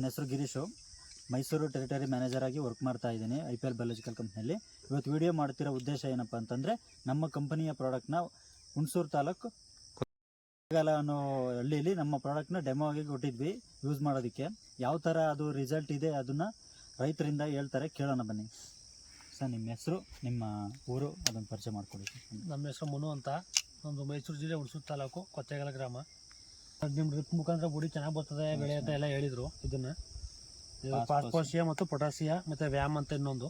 ನನ್ನ ಹೆಸರು Girish. Mysuru territory manager ಆಗಿ ವರ್ಕ್ ಮಾಡ್ತಾ ಇದ್ದೀನಿ ಐ ಪಿ ಎಲ್ ಬಯಾಲಜಿಕಲ್ ಕಂಪ್ನಿಯಲ್ಲಿ. ಇವತ್ತು ವಿಡಿಯೋ ಮಾಡ್ತಿರೋ ಉದ್ದೇಶ ಏನಪ್ಪ ಅಂತಂದರೆ, ನಮ್ಮ ಕಂಪನಿಯ ಪ್ರಾಡಕ್ಟ್ನ ಹುಣಸೂರು ತಾಲೂಕು ಕೊಳ್ಳೇಗಾಲ ಅನ್ನೋ ಹಳ್ಳಿಯಲ್ಲಿ ನಮ್ಮ ಪ್ರಾಡಕ್ಟ್ನ ಡೆಮೋ ಆಗಿ ಕೊಟ್ಟಿದ್ವಿ ಯೂಸ್ ಮಾಡೋದಕ್ಕೆ. ಯಾವ ಥರ ಅದು ರಿಸಲ್ಟ್ ಇದೆ ಅದನ್ನು ರೈತರಿಂದ ಹೇಳ್ತಾರೆ, ಕೇಳೋಣ ಬನ್ನಿ. ಸರ್, ನಿಮ್ಮ ಹೆಸರು, ನಿಮ್ಮ ಊರು ಅದನ್ನು ಪರಿಚಯ ಮಾಡಿಕೊಡಿ. ನಮ್ಮ ಹೆಸರು ಮುನು ಅಂತ. ನಮ್ಮದು ಮೈಸೂರು ಜಿಲ್ಲೆ ಹುಣಸೂರು ತಾಲೂಕು ಕೊತ್ತೇಗಾಲ ಗ್ರಾಮ. ನಿಮ್ಮ ಡ್ರಿಪ್ ಮುಖಾಂತರ ಗುಡಿ ಚೆನ್ನಾಗಿ ಬರ್ತದೆ ಬೆಳೆ ಅಂತ ಎಲ್ಲ ಹೇಳಿದ್ರು ಇದನ್ನು. ಪಾಸ್ಪೋಸಿಯಾ ಮತ್ತು ಪೊಟಾಸಿಯಾ ಮತ್ತು ವ್ಯಾಮ್ ಅಂತ ಇನ್ನೊಂದು.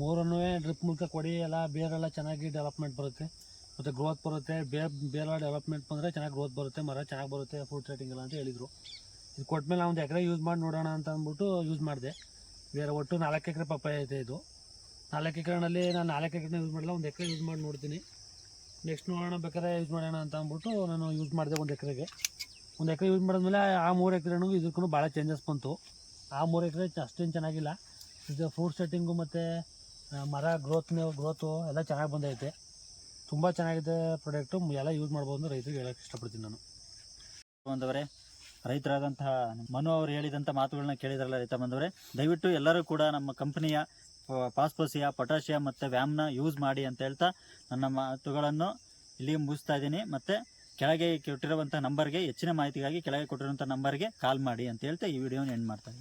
ಮೂರನ್ನೂ ಡ್ರಿಪ್ ಮೂಲಕ ಕೊಡಿ ಎಲ್ಲ ಬೇರೆಲ್ಲ ಚೆನ್ನಾಗಿ ಡೆವಲಪ್ಮೆಂಟ್ ಬರುತ್ತೆ. ಮತ್ತು ಗ್ರೋತ್ ಬರುತ್ತೆ ಬೇರೆ ಬೇರೆ ಡೆವಲಪ್ಮೆಂಟ್ ಬಂದರೆ ಚೆನ್ನಾಗಿ ಗ್ರೋತ್ ಬರುತ್ತೆ ಮರ ಚೆನ್ನಾಗಿ ಬರುತ್ತೆ ಫ್ರೂಟ್ ರೇಟಿಂಗ್ ಎಲ್ಲ ಅಂತ ಹೇಳಿದರು. ಇದು ಕೊಟ್ಮೇಲೆ ನಾವು ಒಂದು ಎಕರೆ ಯೂಸ್ ಮಾಡಿ ನೋಡೋಣ ಅಂತ ಅಂದ್ಬಿಟ್ಟು ಯೂಸ್ ಮಾಡಿದೆ. ಬೇರೆ ಒಟ್ಟು ನಾಲ್ಕು ಎಕರೆ ಪಪ್ಪಾಯ ಐತೆ ಇದು. ನಾಲ್ಕು ಎಕರೆನಲ್ಲಿ ನಾನು ನಾಲ್ಕು ಎಕರೆ ಯೂಸ್ ಮಾಡಿಲ್ಲ ಒಂದು ಎಕರೆ ಯೂಸ್ ಮಾಡಿ ನೋಡ್ತೀನಿ. ನೆಕ್ಸ್ಟ್ ನೋಡೋಣ ಬೇಕಾದ್ರೆ ಯೂಸ್ ಮಾಡೋಣ ಅಂತ ಅಂದ್ಬಿಟ್ಟು ನಾನು ಯೂಸ್ ಮಾಡಿದೆ ಒಂದು ಎಕರೆಗೆ. ಒಂದು ಎಕರೆ ಯೂಸ್ ಮಾಡಿದ್ಮೇಲೆ ಆ ಮೂರು ಎಕರೆನೂ ಇದಕ್ಕೂ ಭಾಳ ಚೇಂಜಸ್ ಬಂತು. ಆ ಮೂರು ಎಕರೆ ಅಷ್ಟೇನು ಚೆನ್ನಾಗಿಲ್ಲ. ಇದು ಫ್ರೂಟ್ ಸೆಟ್ಟಿಂಗು ಮತ್ತು ಮರ ಗ್ರೋತ್ ಗ್ರೋತು ಎಲ್ಲ ಚೆನ್ನಾಗಿ ಬಂದೈತೆ. ತುಂಬ ಚೆನ್ನಾಗಿದೆ ಪ್ರಾಡಕ್ಟು ಎಲ್ಲ ಯೂಸ್ ಮಾಡ್ಬೋದು ಅಂತ ರೈತರಿಗೆ ಹೇಳೋಕ್ಕೆ ಇಷ್ಟಪಡ್ತೀನಿ ನಾನು. ಬಂದವರೇ, ರೈತರಾದಂತಹ ಮನು ಅವರು ಹೇಳಿದಂಥ ಮಾತುಗಳನ್ನ ಕೇಳಿದ್ರಲ್ಲ ರೈತ ಬಂದವರೇ, ದಯವಿಟ್ಟು ಎಲ್ಲರೂ ಕೂಡ ನಮ್ಮ ಕಂಪನಿಯ ಪಾಸ್ಪೋಸಿಯ ಪೊಟ್ಯಾಷಿಯಾ ಮತ್ತು ವ್ಯಾಮ್ನ ಯೂಸ್ ಮಾಡಿ ಅಂತ ಹೇಳ್ತಾ ನನ್ನ ಮಾತುಗಳನ್ನು ಇಲ್ಲಿಗೆ ಮುಗಿಸ್ತಾ ಇದ್ದೀನಿ. ಮತ್ತು ಕೆಳಗೆ ಕೊಟ್ಟಿರುವಂಥ ನಂಬರ್ಗೆ ಹೆಚ್ಚಿನ ಮಾಹಿತಿಗಾಗಿ ಕೆಳಗೆ ಕೊಟ್ಟಿರುವಂಥ ನಂಬರ್ಗೆ ಕಾಲ್ ಮಾಡಿ ಅಂತ ಹೇಳ್ತಾ ಈ ವಿಡಿಯೋನ ಎಂಡ್ ಮಾಡ್ತಾ